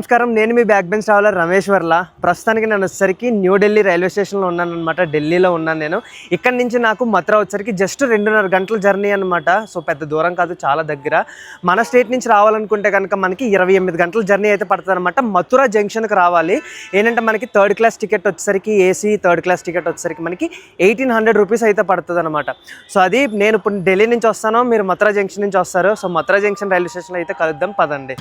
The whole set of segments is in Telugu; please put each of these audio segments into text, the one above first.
నమస్కారం. నేను మీ back bench traveller Ramesh Varla. ప్రస్తుతానికి నేను వచ్చేసరికి న్యూఢిల్లీ రైల్వే స్టేషన్లో ఉన్నాను అనమాట ఢిల్లీలో ఉన్నాను నేను. ఇక్కడ నుంచి నాకు మథుర వచ్చరికి జస్ట్ రెండున్నర గంటల జర్నీ అనమాట సో పెద్ద దూరం కాదు చాలా దగ్గర. మన స్టేట్ నుంచి రావాలనుకుంటే కనుక మనకి ఇరవై ఎనిమిది గంటల జర్నీ అయితే పడుతుంది అనమాట మథుర జంక్షన్కి రావాలి. ఏంటంటే మనకి థర్డ్ క్లాస్ టికెట్ వచ్చేసరికి ఏసీ థర్డ్ క్లాస్ టికెట్ వచ్చేసరికి మనకి ఎయిటీన్ హండ్రెడ్ రూపీస్ అయితే పడుతుంది అనమాట సో అది నేను ఇప్పుడు ఢిల్లీ నుంచి వస్తాను. మీరు మథుర జంక్షన్ నుంచి వస్తారు. సో మథుర జంక్షన్ రైల్వే స్టేషన్లో అయితే కలుద్దాం. పదండి.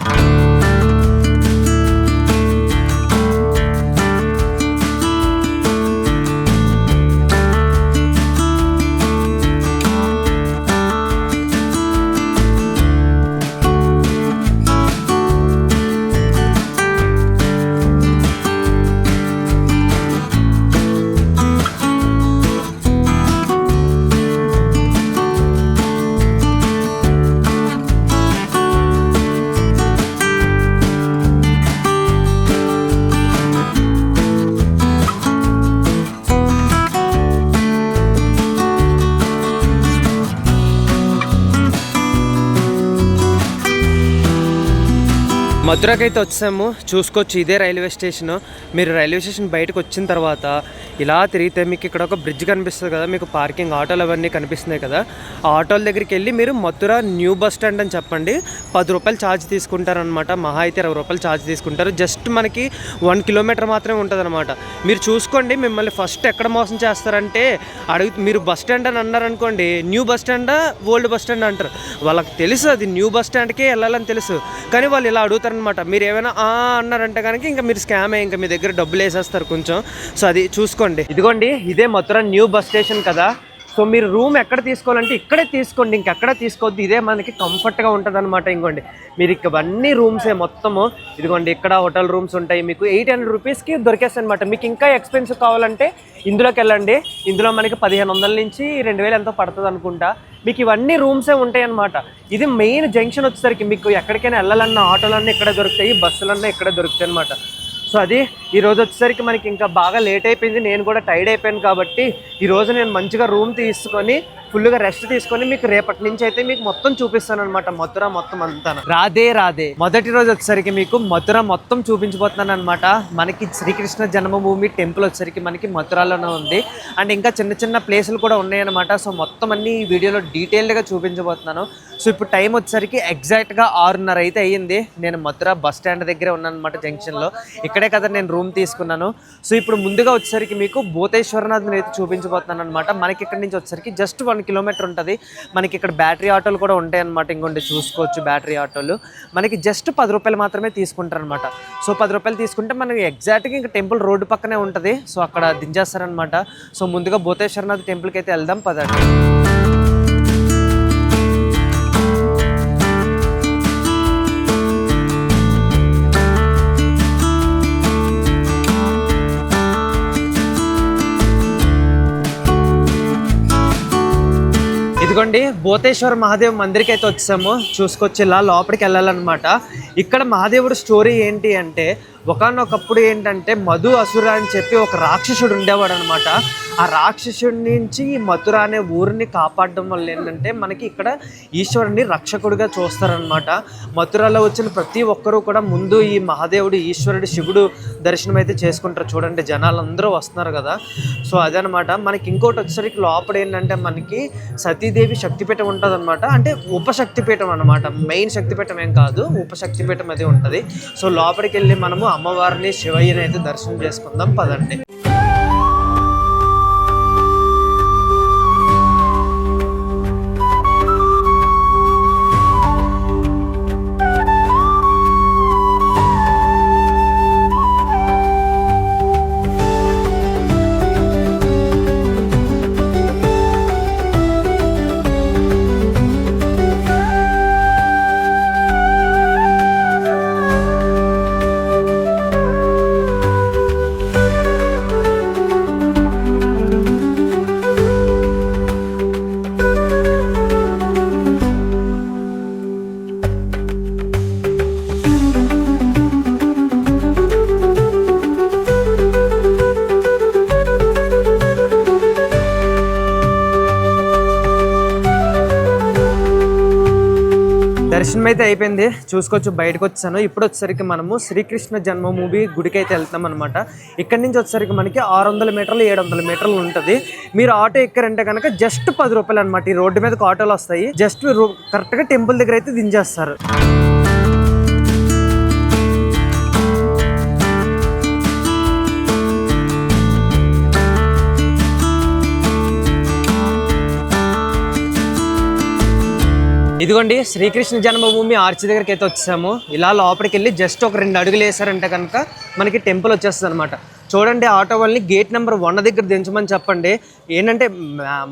మధురకైతే అయితే వచ్చాము. చూసుకోవచ్చు ఇదే రైల్వే స్టేషన్. మీరు రైల్వే స్టేషన్ బయటకు వచ్చిన తర్వాత ఇలా తిరిగితే మీకు ఇక్కడ ఒక బ్రిడ్జ్ కనిపిస్తుంది కదా మీకు పార్కింగ్ ఆటోలు అవన్నీ కనిపిస్తున్నాయి కదా. ఆ ఆటోల దగ్గరికి వెళ్ళి మీరు మధుర న్యూ బస్ స్టాండ్ అని చెప్పండి. పది రూపాయలు ఛార్జ్ తీసుకుంటారనమాట మహా అయితే ఇరవై రూపాయలు ఛార్జ్ తీసుకుంటారు. జస్ట్ మనకి వన్ కిలోమీటర్ మాత్రమే ఉంటుందన్నమాట. మీరు చూసుకోండి మిమ్మల్ని ఫస్ట్ ఎక్కడ మోసం చేస్తారంటే అడుగు మీరు బస్ స్టాండ్ అని అన్నారనుకోండి న్యూ బస్ స్టాండా ఓల్డ్ బస్ స్టాండ్ అంటారు. వాళ్ళకి తెలుసు అది న్యూ బస్ స్టాండ్కే వెళ్ళాలని తెలుసు. కానీ వాళ్ళు ఇలా అడుగుతారు అనమాట మీరు ఏమైనా ఆ అన్నారంటే కనుక ఇంకా మీరు స్కామే ఇంకా మీ దగ్గర డబ్బులు వేసేస్తారు కొంచెం. సో అది చూసుకోండి. ఇదిగోండి ఇదే మథుర న్యూ బస్ స్టేషన్ కదా. సో మీరు రూమ్ ఎక్కడ తీసుకోవాలంటే ఇక్కడే తీసుకోండి. ఇంకెక్కడ తీసుకోవద్దు. ఇదే మనకి కంఫర్ట్గా ఉంటుంది అనమాట ఇంకోండి. మీరు ఇవన్నీ రూమ్సే మొత్తము. ఇదిగోండి ఇక్కడ హోటల్ రూమ్స్ ఉంటాయి. మీకు ఎయిట్ హండ్రెడ్ రూపీస్కి దొరికేస్తాయి అనమాట మీకు ఇంకా ఎక్స్పెన్సివ్ కావాలంటే ఇందులోకి వెళ్ళండి. ఇందులో మనకి పదిహేను వందల నుంచి రెండు వేలు ఎంతో పడుతుంది అనుకుంటా. మీకు ఇవన్నీ రూమ్సే ఉంటాయి అనమాట ఇది మెయిన్ జంక్షన్ వచ్చేసరికి మీకు ఎక్కడికైనా వెళ్ళాలన్నా ఆటోలన్నీ ఇక్కడ దొరుకుతాయి బస్సులన్నీ ఇక్కడ దొరుకుతాయి అనమాట సో అది ఈ రోజు వచ్చేసరికి మనకి ఇంకా బాగా లేట్ అయిపోయింది. నేను కూడా టైర్డ్ అయిపోయాను కాబట్టి ఈరోజు నేను మంచిగా రూమ్ తీసుకొని ఫుల్గా రెస్ట్ తీసుకొని మీకు రేపటి నుంచి అయితే మీకు మొత్తం చూపిస్తాను అనమాట మథుర మొత్తం అంతా. రాధే రాధే. మొదటి రోజు వచ్చేసరికి మీకు మథుర మొత్తం చూపించబోతున్నాను అనమాట మనకి శ్రీకృష్ణ జన్మభూమి టెంపుల్ వచ్చేసరికి మనకి మథురాలోనే ఉంది. అండ్ ఇంకా చిన్న చిన్న ప్లేసులు కూడా ఉన్నాయన్నమాట సో మొత్తం అన్ని ఈ వీడియోలో డీటెయిల్డ్గా చూపించబోతున్నాను. సో ఇప్పుడు టైం వచ్చేసరికి ఎగ్జాక్ట్గా ఆరున్నర అయితే అయ్యింది. నేను మథుర బస్ స్టాండ్ దగ్గరే ఉన్నాను అనమాట జంక్షన్లో ఇక్కడే కదా నేను రూమ్ తీసుకున్నాను. సో ఇప్పుడు ముందుగా వచ్చేసరికి మీకు భూతేశ్వరనాథ్ని అయితే చూపించబోతున్నాను అనమాట మనకి ఇక్కడ నుంచి వచ్చేసరికి జస్ట్ వన్ కిలోమీటర్ ఉంటుంది. మనకి ఇక్కడ బ్యాటరీ ఆటోలు కూడా ఉంటాయి అనమాట ఇంకోటి చూసుకోవచ్చు బ్యాటరీ ఆటోలు మనకి జస్ట్ పది రూపాయలు మాత్రమే తీసుకుంటారు అనమాట సో పది రూపాయలు తీసుకుంటే మనకి ఎగ్జాక్ట్గా ఇంకా టెంపుల్ రోడ్డు పక్కనే ఉంటుంది. సో అక్కడ దించేస్తారనమాట సో ముందుగా భూతేశ్వరనాథ్ టెంపుల్కి అయితే వెళ్దాం. పదండి. ఇదిగోండి భూతేశ్వర మహాదేవ్ మందిర్కి అయితే వచ్చాము. చూసుకొచ్చి ఇలా లోపలికి వెళ్ళాలన్నమాట. ఇక్కడ మహాదేవుడు స్టోరీ ఏంటి అంటే ఒకనొకప్పుడు ఏంటంటే మధు అసుర అని చెప్పి ఒక రాక్షసుడు ఉండేవాడు అనమాట ఆ రాక్షసుడి నుంచి ఈ మథుర అనే ఊరిని కాపాడడం వల్ల ఏంటంటే మనకి ఇక్కడ ఈశ్వరుని రక్షకుడిగా చూస్తారనమాట. మథురలో వచ్చిన ప్రతి ఒక్కరూ కూడా ముందు ఈ మహాదేవుడు ఈశ్వరుడు శివుడు దర్శనం అయితే చేసుకుంటారు. చూడండి జనాలు అందరూ వస్తున్నారు కదా. సో అదనమాట. మనకి ఇంకోటి వచ్చేసరికి లోపల ఏంటంటే మనకి సతీదేవి శక్తిపీఠం ఉంటుంది అనమాట అంటే ఉపశక్తిపీఠం అనమాట. మెయిన్ శక్తిపీఠం ఏం కాదు ఉపశక్తిపీఠం అది ఉంటుంది. సో లోపలికి వెళ్ళి మనము అమ్మవారిని శివయ్యని అయితే దర్శనం చేసుకుందాం. పదండి. దర్శనం అయితే అయిపోయింది. చూసుకోవచ్చు బయటకు వచ్చాను. ఇప్పుడు వచ్చేసరికి మనము శ్రీకృష్ణ జన్మ మూవీ గుడికి అయితే వెళ్తాం అనమాట ఇక్కడ నుంచి వచ్చేసరికి మనకి ఆరు వందల మీటర్లు ఏడు వందల మీటర్లు ఉంటుంది. మీరు ఆటో ఎక్కారంటే కనుక జస్ట్ పది రూపాయలు అనమాట ఈ రోడ్డు మీదకి ఆటోలు వస్తాయి. జస్ట్ కరెక్ట్గా టెంపుల్ దగ్గర అయితే దించేస్తారు. ఇదిగోండి శ్రీకృష్ణ జన్మభూమి ఆర్చి దగ్గరికి అయితే వచ్చాము. ఇలా లోపలికి వెళ్ళి జస్ట్ ఒక రెండు అడుగులు వేసారంటే కనుక మనకి టెంపుల్ వచ్చేస్తుంది అనమాట చూడండి ఆటో వాళ్ళని గేట్ నెంబర్ వన్ దగ్గర దించమని చెప్పండి. ఏంటంటే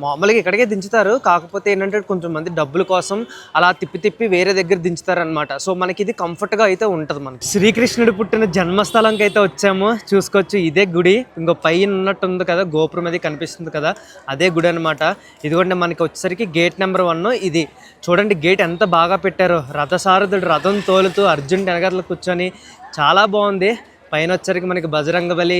మామూలుగా ఇక్కడికే దించుతారు. కాకపోతే ఏంటంటే కొంచెం మంది డబ్బుల కోసం అలా తిప్పి తిప్పి వేరే దగ్గర దించుతారనమాట సో మనకి ఇది కంఫర్ట్గా అయితే ఉంటుంది మనకి. శ్రీకృష్ణుడు పుట్టిన జన్మస్థలంకి అయితే వచ్చాము. చూసుకోవచ్చు ఇదే గుడి. ఇంకో పైన ఉన్నట్టు ఉంది కదా గోపురం అది కనిపిస్తుంది కదా అదే గుడి అనమాట ఇదిగోండి మనకి వచ్చేసరికి గేట్ నెంబర్ వన్ ఇది. చూడండి గేట్ ఎంత బాగా పెట్టారో. రథసారథుడు రథం తోలుతూ అర్జున్ వెనగట్ల కూర్చొని చాలా బాగుంది. పైన వచ్చరికి మనకి బజరంగ బలి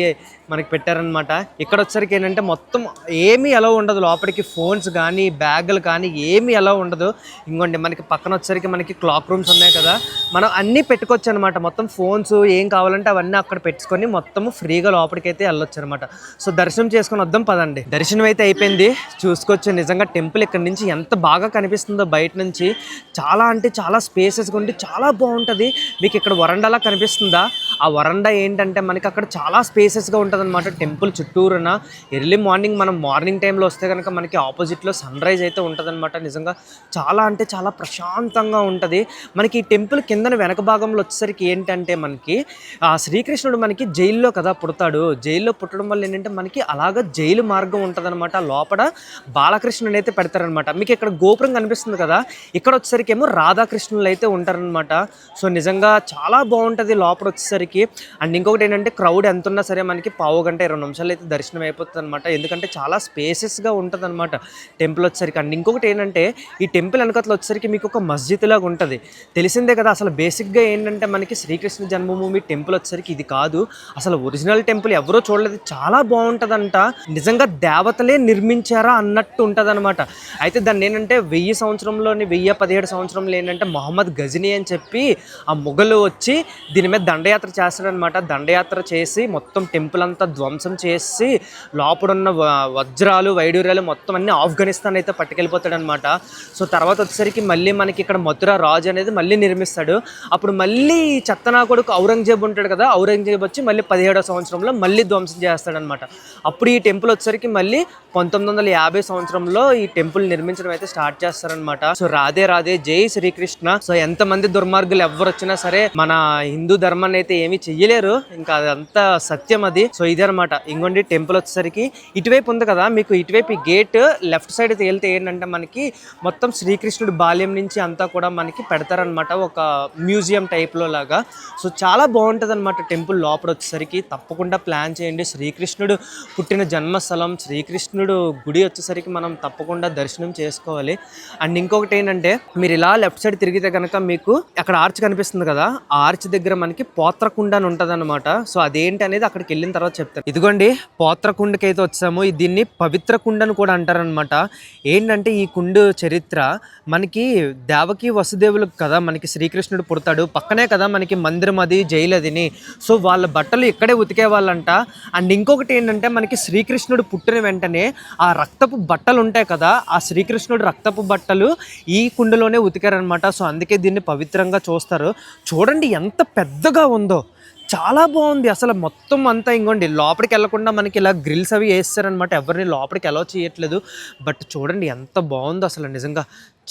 మనకి పెట్టారనమాట ఇక్కడ వచ్చరికి ఏంటంటే మొత్తం ఏమీ ఎలా ఉండదు. లోపలికి ఫోన్స్ కానీ బ్యాగులు కానీ ఏమీ ఎలా ఉండదు. ఇంకోండి మనకి పక్కన వచ్చరికి మనకి క్లాక్ రూమ్స్ ఉన్నాయి కదా. మనం అన్నీ పెట్టుకోవచ్చు అనమాట మొత్తం ఫోన్స్ ఏం కావాలంటే అవన్నీ అక్కడ పెట్టుకొని మొత్తం ఫ్రీగా లోపలికి అయితే వెళ్ళొచ్చు అనమాట సో దర్శనం చేసుకొని వద్దాం పదండి. దర్శనం అయితే అయిపోయింది. చూసుకోవచ్చు. నిజంగా టెంపుల్ ఇక్కడ నుంచి ఎంత బాగా కనిపిస్తుందో బయట నుంచి. చాలా అంటే చాలా స్పేసెస్గా ఉండి చాలా బాగుంటుంది మీకు ఇక్కడ వరండాలా కనిపిస్తుందా? ఆ వరండా ఏంటంటే మనకి అక్కడ చాలా స్పేసెస్గా ఉంటుంది అనమాట టెంపుల్ చుట్టూరున ఎర్లీ మార్నింగ్ మనం మార్నింగ్ టైంలో వస్తే కనుక మనకి ఆపోజిట్లో సన్ రైజ్ అయితే ఉంటుందన్నమాట. నిజంగా చాలా అంటే చాలా ప్రశాంతంగా ఉంటుంది. మనకి ఈ టెంపుల్ కిందన వెనక భాగంలో వచ్చేసరికి ఏంటంటే మనకి ఆ శ్రీకృష్ణుడు మనకి జైల్లో కదా పుడతాడు. జైల్లో పుట్టడం వల్ల ఏంటంటే మనకి అలాగ జైలు మార్గం ఉంటుంది లోపల బాలకృష్ణుని అయితే పెడతారనమాట మీకు ఇక్కడ గోపురం కనిపిస్తుంది కదా ఇక్కడ వచ్చేసరికి ఏమో రాధాకృష్ణులు అయితే ఉంటారనమాట సో నిజంగా చాలా బాగుంటుంది లోపల వచ్చేసరికి. అండ్ ఇంకొకటి ఏంటంటే క్రౌడ్ ఎంత ఉన్నా సరే మనకి పావు గంట ఇరవై నిమిషాలు అయితే దర్శనం అయిపోతుంది అనమాట ఎందుకంటే చాలా స్పేసెస్గా ఉంటుంది అనమాట టెంపుల్ వచ్చేసరికి. అండ్ ఇంకొకటి ఏంటంటే ఈ టెంపుల్ వెనకతలు వచ్చేసరికి మీకు ఒక మస్జిద్ లాగా ఉంటుంది. తెలిసిందే కదా అసలు బేసిక్గా ఏంటంటే మనకి శ్రీకృష్ణ జన్మభూమి టెంపుల్ వచ్చేసరికి ఇది కాదు. అసలు ఒరిజినల్ టెంపుల్ ఎవరో చూడలేదు చాలా బాగుంటుందంట. నిజంగా దేవతలే నిర్మించారా అన్నట్టు ఉంటుంది అనమాట అయితే దాన్ని ఏంటంటే వెయ్యి సంవత్సరంలోని వెయ్యి పదిహేడు సంవత్సరంలో ఏంటంటే మొహమ్మద్ గజనీ అని చెప్పి ఆ మొఘలు వచ్చి దీని మీద దండయాత్ర చేస్తాడనమాట దండయాత్ర చేసి మొత్తం టెంపుల్ అంతా ధ్వంసం చేసి లోపడున్న వ- వజ్రాలు వైడూర్యాలు మొత్తం అన్ని ఆఫ్ఘనిస్తాన్ అయితే పట్టుకెళ్ళిపోతాడనమాట. సో తర్వాత వచ్చేసరికి మళ్ళీ మనకి ఇక్కడ మథుర రాజు అనేది మళ్ళీ నిర్మిస్తాడు. అప్పుడు మళ్ళీ ఈ చెత్తనా కొడుకు ఔరంగజేబ్ ఉంటాడు కదా ఔరంగజేబ్ వచ్చి మళ్ళీ పదిహేడో సంవత్సరంలో మళ్ళీ ధ్వంసం చేస్తాడనమాట. అప్పుడు ఈ టెంపుల్ వచ్చేసరికి మళ్ళీ పంతొమ్మిది వందల యాభై సంవత్సరంలో ఈ టెంపుల్ నిర్మించడం అయితే స్టార్ట్ చేస్తారనమాట. సో రాధే రాధే జై శ్రీకృష్ణ. సో ఎంతమంది దుర్మార్గులు ఎవరు వచ్చినా సరే మన హిందూ ధర్మాన్ని అయితే ఏమీ చెయ్యలేరు. ఇంకా అదంతా సత్యం అది. సో ఇదే అనమాట ఇంకోండి టెంపుల్ వచ్చేసరికి ఇటువైపు ఉంది కదా మీకు ఇటువైపు ఈ గేట్ లెఫ్ట్ సైడ్ వెళ్తే ఏంటంటే మనకి మొత్తం శ్రీకృష్ణుడి బాల్యం నుంచి అంతా కూడా మనకి పెడతారనమాట ఒక మ్యూజియం టైప్లో లాగా. సో చాలా బాగుంటుంది అనమాట టెంపుల్ లోపల వచ్చేసరికి. తప్పకుండా ప్లాన్ చేయండి. శ్రీకృష్ణుడు పుట్టిన జన్మస్థలం శ్రీకృష్ణుడు గుడి వచ్చేసరికి మనం తప్పకుండా దర్శనం చేసుకోవాలి. అండ్ ఇంకొకటి ఏంటంటే మీరు ఇలా లెఫ్ట్ సైడ్ తిరిగితే కనుక మీకు అక్కడ ఆర్చ్ కనిపిస్తుంది కదా ఆర్చ్ దగ్గర మనకి పోత్రకుండ అని ఉంటుంది అనమాట సో అదేంటి అనేది అక్కడికి వెళ్ళిన తర్వాత చెప్తాను. ఇదిగోండి పోత్ర కుండకి అయితే వచ్చాము దీన్ని పవిత్ర కుండ అని కూడా అంటారనమాట ఏంటంటే ఈ కుండు చరిత్ర మనకి దేవకి వసుదేవులకు కదా మనకి శ్రీకృష్ణుడు పుడతాడు. పక్కనే కదా మనకి మందిరం అది జైలు అదిని. సో వాళ్ళ బట్టలు ఇక్కడే ఉతికే వాళ్ళంట. అండ్ ఇంకొకటి ఏంటంటే మనకి శ్రీకృష్ణుడు పుట్టిన వెంటనే ఆ రక్తపు బట్టలు ఉంటాయి కదా ఆ శ్రీకృష్ణుడు రక్తపు బట్టలు ఈ కుండలోనే ఉతికారనమాట సో అందుకే దీన్ని పవిత్రంగా చూస్తారు. చూడండి ఎంత పెద్దగా ఉందో. చాలా బాగుంది. అసలు మొత్తం అంతా ఇంకోండి లోపలికి వెళ్ళకుండా మనకి ఇలా గ్రిల్స్ అవి వేస్తారనమాట ఎవరిని లోపలికి ఎలా చేయట్లేదు. బట్ చూడండి ఎంత బాగుందో అసలు నిజంగా.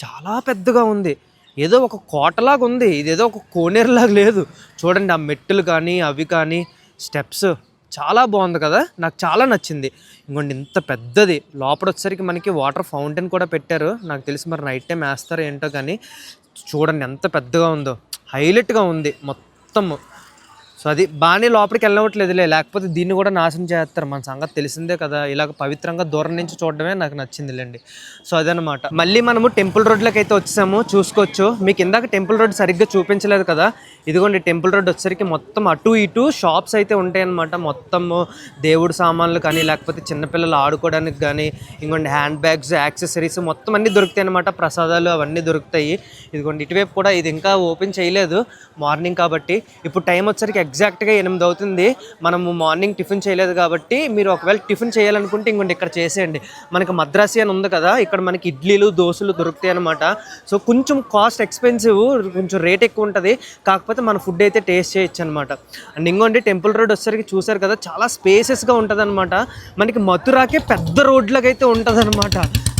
చాలా పెద్దగా ఉంది. ఏదో ఒక కోటలాగా ఉంది. ఇదేదో ఒక కోనేరులాగా లేదు. చూడండి ఆ మెట్టులు కానీ అవి కానీ స్టెప్స్ చాలా బాగుంది కదా. నాకు చాలా నచ్చింది. ఇంకోండి ఇంత పెద్దది. లోపల వచ్చేసరికి మనకి వాటర్ ఫౌంటైన్ కూడా పెట్టారు. నాకు తెలిసి మరి నైట్ టైం వేస్తారో ఏంటో కానీ చూడండి ఎంత పెద్దగా ఉందో. హైలైట్గా ఉంది మొత్తము. సో అది బాగానే లోపలికి వెళ్ళవట్లేదులే లేకపోతే దీన్ని కూడా నాశనం చేస్తారు. మన సంగతి తెలిసిందే కదా. ఇలాగ పవిత్రంగా దూరం నుంచి చూడడమే నాకు నచ్చిందిలేండి. సో అదనమాట మళ్ళీ మనము టెంపుల్ రోడ్లోకి అయితే వచ్చాము చూసుకోవచ్చు. మీకు ఇందాక టెంపుల్ రోడ్ సరిగ్గా చూపించలేదు కదా. ఇదిగోండి టెంపుల్ రోడ్ వచ్చేసరికి మొత్తం అటు ఇటు షాప్స్ అయితే ఉంటాయన్నమాట. మొత్తము దేవుడు సామాన్లు కానీ లేకపోతే చిన్నపిల్లలు ఆడుకోవడానికి కానీ ఇంకోండి హ్యాండ్ బ్యాగ్స్ యాక్సెసరీస్ మొత్తం అన్నీ దొరుకుతాయి అనమాట ప్రసాదాలు అవన్నీ దొరుకుతాయి. ఇదిగోండి ఇటువైపు కూడా ఇది ఇంకా ఓపెన్ చేయలేదు. మార్నింగ్ కాబట్టి ఇప్పుడు టైం వచ్చరికి ఎగ్జాక్ట్గా ఎనిమిది అవుతుంది. మనము మార్నింగ్ టిఫిన్ చేయలేదు కాబట్టి మీరు ఒకవేళ టిఫిన్ చేయాలనుకుంటే ఇంకొండి ఇక్కడ చేసేయండి. మనకి మద్రాసి అని ఉంది కదా ఇక్కడ మనకి ఇడ్లీలు దోశలు దొరుకుతాయి అనమాట సో కొంచెం కాస్ట్ ఎక్స్పెన్సివ్ కొంచెం రేట్ ఎక్కువ ఉంటుంది. కాకపోతే మన ఫుడ్ అయితే టేస్ట్ చేయొచ్చు అనమాట అండ్ ఇంకోండి టెంపుల్ రోడ్ వచ్చేసరికి చూసారు కదా చాలా స్పేసెస్గా ఉంటుంది అనమాట మనకి మథురాకే పెద్ద రోడ్లకైతే ఉంటుంది అనమాట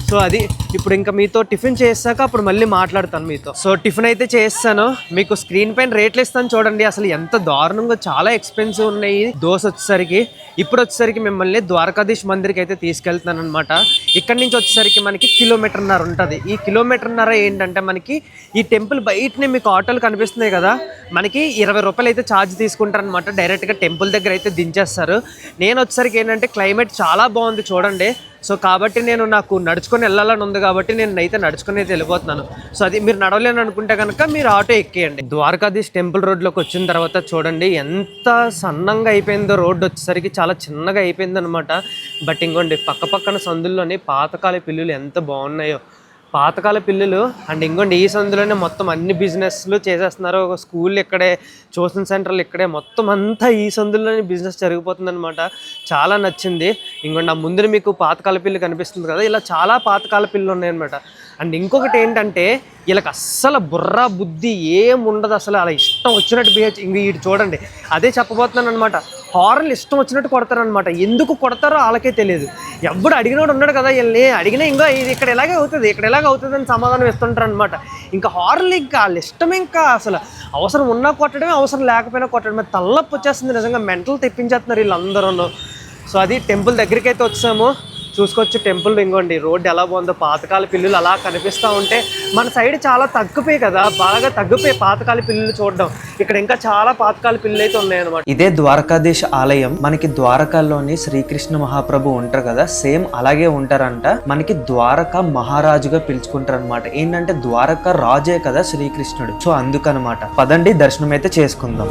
సో అది ఇప్పుడు ఇంకా మీతో టిఫిన్ చేసాక అప్పుడు మళ్ళీ మాట్లాడతాను మీతో. సో టిఫిన్ అయితే చేస్తాను. మీకు స్క్రీన్ పైన రేట్లు ఇస్తాను చూడండి. అసలు ఎంత దారుణంగా చాలా ఎక్స్పెన్సివ్ ఉన్నాయి. దోశ వచ్చేసరికి ఇప్పుడు వచ్చేసరికి మిమ్మల్ని ద్వారకాధీష్ మందిర్కి అయితే తీసుకెళ్తున్నాను అనమాట ఇక్కడ నుంచి వచ్చేసరికి మనకి కిలోమీటర్న్నర ఉంటుంది. ఈ కిలోమీటర్న్నర ఏంటంటే మనకి ఈ టెంపుల్ బయటనే మీకు ఆటోలు కనిపిస్తున్నాయి కదా. మనకి ఇరవై రూపాయలు అయితే ఛార్జ్ తీసుకుంటారు అనమాట డైరెక్ట్గా టెంపుల్ దగ్గర అయితే దించేస్తారు. నేను వచ్చేసరికి ఏంటంటే క్లైమేట్ చాలా బాగుంది చూడండి. సో కాబట్టి నేను నాకు నడుచుకొని వెళ్ళాలని ఉంది కాబట్టి నేను అయితే నడుచుకునేది అయితే వెళ్ళిపోతున్నాను. సో అది మీరు నడవలేను అనుకుంటే కనుక మీరు ఆటో ఎక్కేయండి. ద్వారకాధీష్ టెంపుల్ రోడ్లోకి వచ్చిన తర్వాత చూడండి ఎంత సన్నంగా అయిపోయిందో రోడ్డు వచ్చేసరికి చాలా చిన్నగా అయిపోయింది అనమాట బట్ ఇంకోండి పక్క పక్కన సందుల్లోని పాతకాల పిల్లులు ఎంత బాగున్నాయో. పాతకాల పిల్లలు అండ్ ఇంకోండి ఈ సందులోనే మొత్తం అన్ని బిజినెస్లు చేసేస్తున్నారు. ఒక స్కూల్ ఇక్కడే ట్యూషన్ సెంటర్లు ఇక్కడే మొత్తం అంతా ఈ సందులోనే బిజినెస్ జరిగిపోతుందనమాట చాలా నచ్చింది. ఇంకోండి ఆ ముందు మీకు పాతకాల పిల్లు కనిపిస్తుంది కదా ఇలా చాలా పాతకాల పిల్లలు ఉన్నాయన్నమాట. అండ్ ఇంకొకటి ఏంటంటే వీళ్ళకి అస్సలు బుర్ర బుద్ధి ఏం ఉండదు అసలు. అలా ఇష్టం వచ్చినట్టు బిహేవ్ ఇంక వీటి చూడండి అదే చెప్పబోతున్నాను అనమాట హార్న్లు ఇష్టం వచ్చినట్టు కొడతారనమాట ఎందుకు కొడతారో వాళ్ళకే తెలియదు. ఎవడు అడిగినోడు ఉన్నాడు కదా వీళ్ళని. అడిగినా ఇంకా ఇది ఇక్కడ ఎలాగే అవుతుంది ఇక్కడ ఎలాగ అవుతుంది అని సమాధానం ఇస్తుంటారు అనమాట ఇంకా హార్న్లు ఇంకా వాళ్ళ ఇష్టం ఇంకా అసలు అవసరం ఉన్నా కొట్టడమే అవసరం లేకపోయినా కొట్టడమే తల్లప్పు వచ్చేస్తుంది నిజంగా. మెంటల్ తెప్పించేస్తున్నారు వీళ్ళందరూ సో అది టెంపుల్ దగ్గరికి అయితే వచ్చాము. చూసుకోవచ్చు టెంపుల్ ఇంకోండి రోడ్డు ఎలా బాగుందో పాతకాల పిల్లులు అలా కనిపిస్తూ ఉంటే మన సైడ్ చాలా తగ్గిపోయి కదా బాగా తగ్గిపోయి పాతకాల పిల్లులు చూడడం. ఇక్కడ ఇంకా చాలా పాతకాల పిల్లులు అయితే ఉన్నాయన్నమాట. ఇదే ద్వారకాధీశ్ ఆలయం. మనకి ద్వారకాలోని శ్రీకృష్ణ మహాప్రభు ఉంటారు కదా సేమ్ అలాగే ఉంటారంట. మనకి ద్వారక మహారాజుగా పిలుచుకుంటారు అనమాట ఏంటంటే ద్వారక రాజే కదా శ్రీకృష్ణుడు. సో అందుకనమాట. పదండి దర్శనం అయితే చేసుకుందాం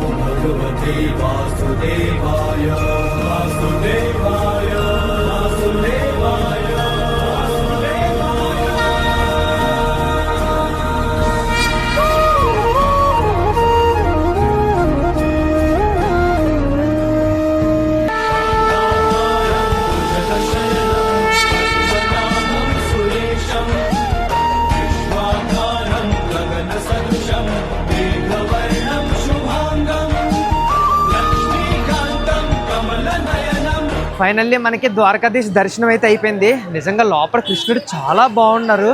ఫైనల్లీ మనకి ద్వారకాధీశ్ దర్శనం అయితే అయిపోయింది. నిజంగా లోపల కృష్ణుడు చాలా బాగున్నారు.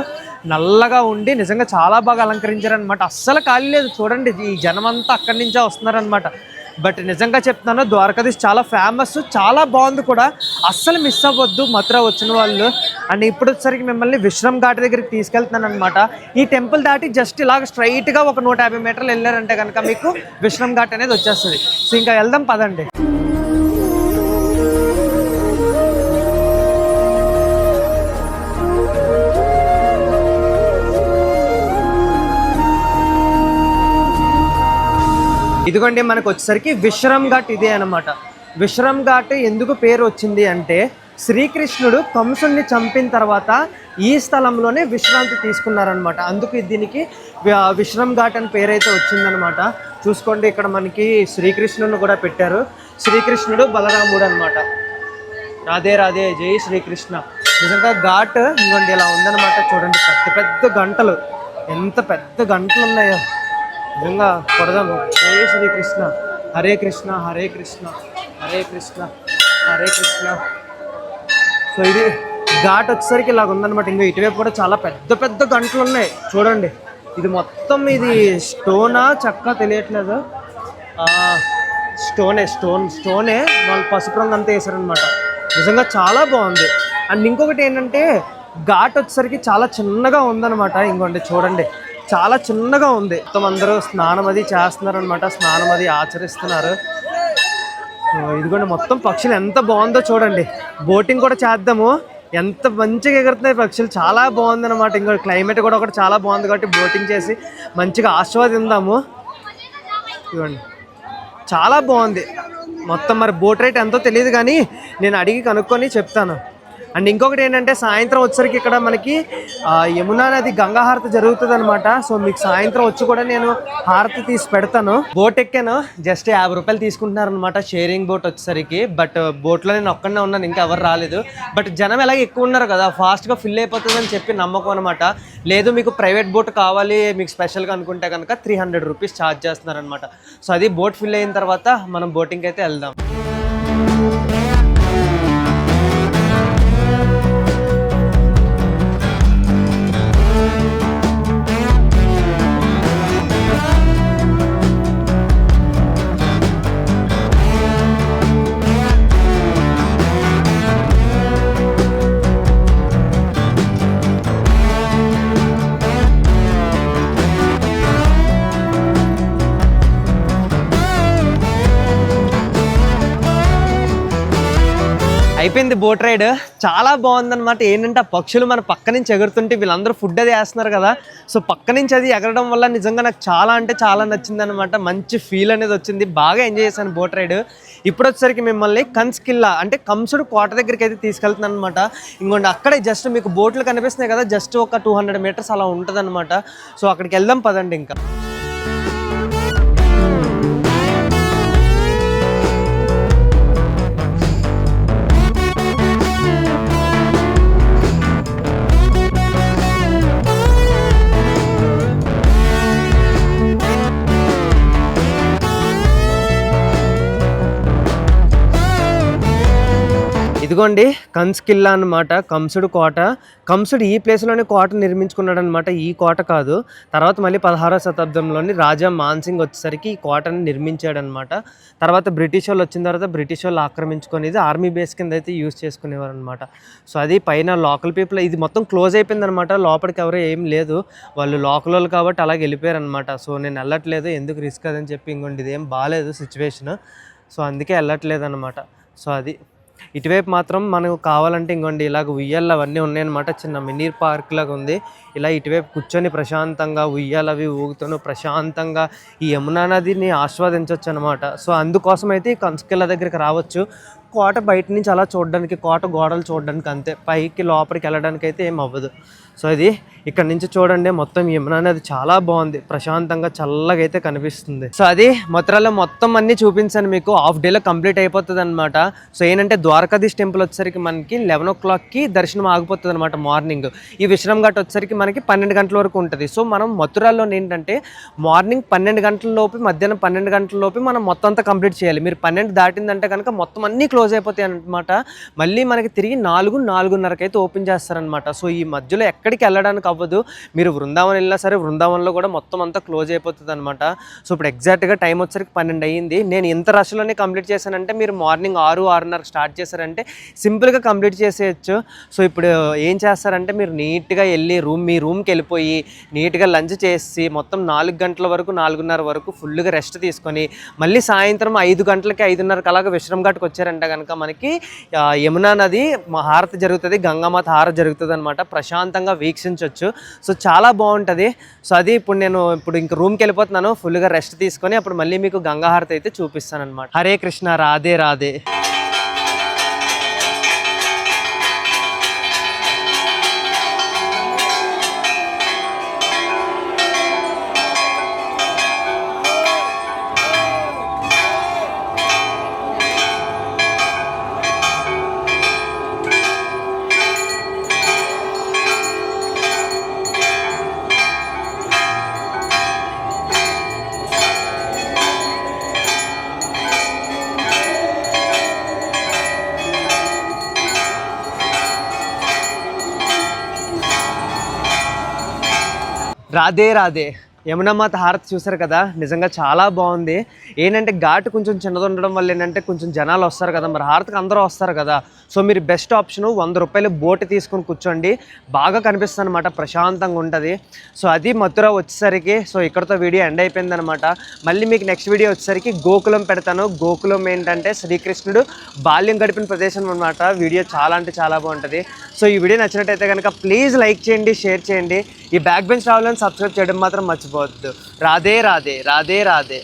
నల్లగా ఉండి నిజంగా చాలా బాగా అలంకరించారనమాట అస్సలు ఖాళీ లేదు. చూడండి ఈ జనం అంతా అక్కడి నుంచే వస్తున్నారనమాట బట్ నిజంగా చెప్తున్నాను ద్వారకాధీశ్ చాలా ఫేమస్ చాలా బాగుంది కూడా. అస్సలు మిస్ అవ్వద్దు మథుర వచ్చిన వాళ్ళు. అండ్ ఇప్పుడు వచ్చేసరికి మిమ్మల్ని విశ్రమ్ ఘాట్ దగ్గరికి తీసుకెళ్తున్నాను అనమాట ఈ టెంపుల్ దాటి జస్ట్ ఇలాగ స్ట్రైట్గా ఒక నూట యాభై మీటర్లు వెళ్ళారంటే కనుక మీకు విశ్రమ్ ఘాట్ అనేది వచ్చేస్తుంది. సో ఇంకా వెళ్దాం పదండి. ఇదిగోండి మనకు వచ్చేసరికి విశ్రమ్ ఘాట్ ఇదే అనమాట విశ్రమ్ ఘాట్ ఎందుకు పేరు వచ్చింది అంటే శ్రీకృష్ణుడు కంసుణ్ణి చంపిన తర్వాత ఈ స్థలంలోనే విశ్రాంతి తీసుకున్నారనమాట అందుకు దీనికి వి- విశ్రమ్ ఘాట్ అని పేరైతే వచ్చిందనమాట చూసుకోండి ఇక్కడ మనకి శ్రీకృష్ణుని కూడా పెట్టారు. శ్రీకృష్ణుడు బలరాముడు అనమాట రాధే రాధే జై శ్రీకృష్ణ. నిజంగా ఘాట్ ఇవ్వండి ఇలా ఉందన్నమాట. చూడండి పెద్ద పెద్ద గంటలు. ఎంత పెద్ద గంటలు ఉన్నాయో నిజంగా కొడదాము. శ్రీ శ్రీకృష్ణ. హరే కృష్ణ హరే కృష్ణ హరే కృష్ణ హరే కృష్ణ. సో ఇది ఘాట్ వచ్చేసరికి ఇలాగ ఉందన్నమాట. ఇంకా ఇటువైపు కూడా చాలా పెద్ద పెద్ద గంటలు ఉన్నాయి చూడండి. ఇది మొత్తం ఇది స్టోనా? చక్క తెలియట్లేదు. స్టోనే స్టోన్ స్టోనే వాళ్ళు పసుపు రంగు అంతా వేసారనమాట నిజంగా చాలా బాగుంది. అండ్ ఇంకొకటి ఏంటంటే ఘాట్ వచ్చేసరికి చాలా చిన్నగా ఉందన్నమాట. ఇంకోండి చూడండి. చాలా చిన్నగా ఉంది. మొత్తం అందరూ స్నానం అది చేస్తున్నారు అనమాట స్నానం అది ఆచరిస్తున్నారు. ఇదిగోండి మొత్తం పక్షులు ఎంత బాగుందో చూడండి. బోటింగ్ కూడా చేద్దాము. ఎంత మంచిగా ఎగురుతున్నాయి పక్షులు. చాలా బాగుంది అనమాట ఇంకా క్లైమేట్ కూడా ఒకటి చాలా బాగుంది కాబట్టి బోటింగ్ చేసి మంచిగా ఆస్వాదిందాము. ఇదిగోండి చాలా బాగుంది. మొత్తం మరి బోట్ రేట్ ఎంతో తెలియదు కానీ నేను అడిగి కనుక్కొని చెప్తాను. అండ్ ఇంకొకటి ఏంటంటే సాయంత్రం వచ్చరికి ఇక్కడ మనకి యమునా నది గంగా హారతి జరుగుతుంది అనమాట సో మీకు సాయంత్రం వచ్చి కూడా నేను హారతి తీసి పెడతాను. బోట్ ఎక్కాను. జస్ట్ యాభై రూపాయలు తీసుకుంటున్నారు అనమాట షేరింగ్ బోట్ వచ్చేసరికి బట్ బోట్లో నేను ఒక్కడనే ఉన్నాను ఇంకా ఎవరు రాలేదు. బట్ జనం ఎలాగ ఎక్కువ ఉన్నారు కదా ఫాస్ట్గా ఫిల్ అయిపోతుందని చెప్పి నమ్మకం అనమాట లేదు మీకు ప్రైవేట్ బోట్ కావాలి మీకు స్పెషల్గా అనుకుంటే కనుక త్రీ హండ్రెడ్ రూపీస్ ఛార్జ్ చేస్తున్నారనమాట సో అది బోట్ ఫిల్ అయిన తర్వాత మనం బోటింగ్కి అయితే వెళ్దాం. అయిపోయింది బోట్ రైడ్. చాలా బాగుందన్నమాట. ఏంటంటే ఆ పక్షులు మన పక్క నుంచి ఎగురుతుంటే వీళ్ళందరూ ఫుడ్ అది వేస్తున్నారు కదా. సో పక్క నుంచి అది ఎగరడం వల్ల నిజంగా నాకు చాలా అంటే చాలా నచ్చింది అనమాట మంచి ఫీల్ అనేది వచ్చింది. బాగా ఎంజాయ్ చేశాను బోట్ రైడ్. ఇప్పుడు వచ్చేసరికి మిమ్మల్ని కన్స్కిల్లా అంటే కంసుడు కోట దగ్గరికి అయితే తీసుకెళ్తున్నాను అనమాట ఇంకోండి అక్కడే జస్ట్ మీకు బోట్లు కనిపిస్తున్నాయి కదా. జస్ట్ ఒక టూ హండ్రెడ్ మీటర్స్ అలా ఉంటుంది సో అక్కడికి వెళ్దాం పదండి ఇంకా. ఇదిగోండి కంస్కిల్లా అన్నమాట కంసుడు కోట. కంసుడు ఈ ప్లేస్లోనే కోట నిర్మించుకున్నాడు అనమాట ఈ కోట కాదు. తర్వాత మళ్ళీ పదహారవ శతాబ్దంలోని రాజా మాన్సింగ్ వచ్చేసరికి ఈ కోటని నిర్మించాడు అనమాట తర్వాత బ్రిటిష్ వాళ్ళు వచ్చిన తర్వాత బ్రిటిష్ వాళ్ళు ఆక్రమించుకునేది ఆర్మీ బేస్ కింద అయితే యూజ్ చేసుకునేవారు అనమాట సో అది పైన లోకల్ పీపుల్ ఇది మొత్తం క్లోజ్ అయిపోయింది అనమాట లోపలికి ఎవరు ఏం లేదు. వాళ్ళు లోకల్ వాళ్ళు కాబట్టి అలాగే వెళ్ళిపోయారు అనమాట సో నేను వెళ్ళట్లేదు ఎందుకు రిస్క్ అదని చెప్పి ఇంకోండి ఇదేం బాగాలేదు సిచ్యువేషన్. సో అందుకే వెళ్ళట్లేదు అనమాట సో అది ఇటువైపు మాత్రం మనకు కావాలంటే ఇంకోండి ఇలాగ ఉయ్యాలు అవన్నీ ఉన్నాయన్నమాట. చిన్న మినీ పార్క్ లాగా ఉంది. ఇలా ఇటువైపు కూర్చొని ప్రశాంతంగా ఉయ్యాలు అవి ఊగుతూ ప్రశాంతంగా ఈ యమునా నదిని ఆస్వాదించవచ్చు అనమాట సో అందుకోసం అయితే ఈ కంచుకిల్ల దగ్గరికి రావచ్చు. కోట బయట నుంచి అలా చూడడానికి కోట గోడలు చూడడానికి అంతే. పైకి లోపలికి వెళ్ళడానికి అయితే ఏం అవ్వదు సో ఇది ఇక్కడ నుంచి చూడండి మొత్తం యమున అనేది చాలా బాగుంది. ప్రశాంతంగా చల్లగా అయితే కనిపిస్తుంది. సో అది మథురాలో మొత్తం అన్ని చూపించాను మీకు. హాఫ్ డేలో కంప్లీట్ అయిపోతుంది అనమాట సో ఏంటంటే ద్వారకాధీష్ టెంపుల్ వచ్చేసరికి మనకి లెవెన్ ఓ క్లాక్కి దర్శనం ఆగిపోతుంది అనమాట మార్నింగ్. ఈ విశ్రమ్ ఘాట్ వచ్చేసరికి మనకి పన్నెండు గంటల వరకు ఉంటుంది. సో మనం మథురాలో ఏంటంటే మార్నింగ్ పన్నెండు గంటల లోపు మధ్యాహ్నం పన్నెండు గంటల లోపు మనం మొత్తం అంతా కంప్లీట్ చేయాలి. మీరు పన్నెండు దాటిందంటే కనుక మొత్తం అన్నీ క్లోజ్ అయిపోతాయి అనమాట మళ్ళీ మనకి తిరిగి నాలుగు నాలుగున్నరకైతే అయితే ఓపెన్ చేస్తారనమాట సో ఈ మధ్యలో ఎక్కడికి వెళ్ళడానికి అవ్వదు. మీరు బృందావనం వెళ్ళినా సరే బృందావనంలో కూడా మొత్తం అంతా క్లోజ్ అయిపోతుంది అనమాట సో ఇప్పుడు ఎగ్జాక్ట్గా టైం వచ్చరికి పన్నెండు అయ్యింది. నేను ఇంత రష్లోనే కంప్లీట్ చేశానంటే మీరు మార్నింగ్ ఆరు ఆరున్నర స్టార్ట్ చేశారంటే సింపుల్గా కంప్లీట్ చేసేయచ్చు. సో ఇప్పుడు ఏం చేస్తారంటే మీరు నీట్గా వెళ్ళి రూమ్ మీ రూమ్కి వెళ్ళిపోయి నీట్గా లంచ్ చేసి మొత్తం నాలుగు గంటల వరకు నాలుగున్నర వరకు ఫుల్గా రెస్ట్ తీసుకొని మళ్ళీ సాయంత్రం ఐదు గంటలకి ఐదున్నరకు అలాగ విశ్రమ్ ఘాట్కి వచ్చారంటే కనుక మనకి యమునా నది హారతి జరుగుతుంది గంగామాత హారతి జరుగుతుంది అనమాట ప్రశాంతంగా వీక్షించవచ్చు సో చాలా బాగుంటుంది. సో అది ఇప్పుడు నేను ఇప్పుడు ఇంక రూమ్కి వెళ్ళిపోతున్నాను. ఫుల్గా రెస్ట్ తీసుకొని అప్పుడు మళ్ళీ మీకు గంగాహారతి అయితే చూపిస్తాను అనమాట హరే కృష్ణ రాధే రాధే. రాధే రాధే యమునామాత హారతి చూసారు కదా? నిజంగా చాలా బాగుంది. ఏంటంటే ఘాట్ కొంచెం చిన్నది ఉండడం వల్ల ఏంటంటే కొంచెం జనాలు వస్తారు కదా? మరి హారతికి అందరూ వస్తారు కదా? సో మీరు బెస్ట్ ఆప్షన్ వంద రూపాయలు బోట్ తీసుకొని కూర్చోండి. బాగా కనిపిస్తుంది అనమాట ప్రశాంతంగా ఉంటుంది. సో అది మథుర వచ్చేసరికి సో ఇక్కడతో వీడియో ఎండ్ అయిపోయింది అనమాట మళ్ళీ మీకు నెక్స్ట్ వీడియో వచ్చేసరికి గోకులం పెడతాను. గోకులం ఏంటంటే శ్రీకృష్ణుడు బాల్యం గడిపిన ప్రదేశం అనమాట వీడియో చాలా అంటే చాలా బాగుంటుంది. సో ఈ వీడియో నచ్చినట్టయితే కనుక ప్లీజ్ లైక్ చేయండి షేర్ చేయండి. ఈ బ్యాక్ బెంచ్ రావాలని సబ్స్క్రైబ్ చేయడం మాత్రం మర్చిపోవద్దు రాధే రాధే రాధే రాధే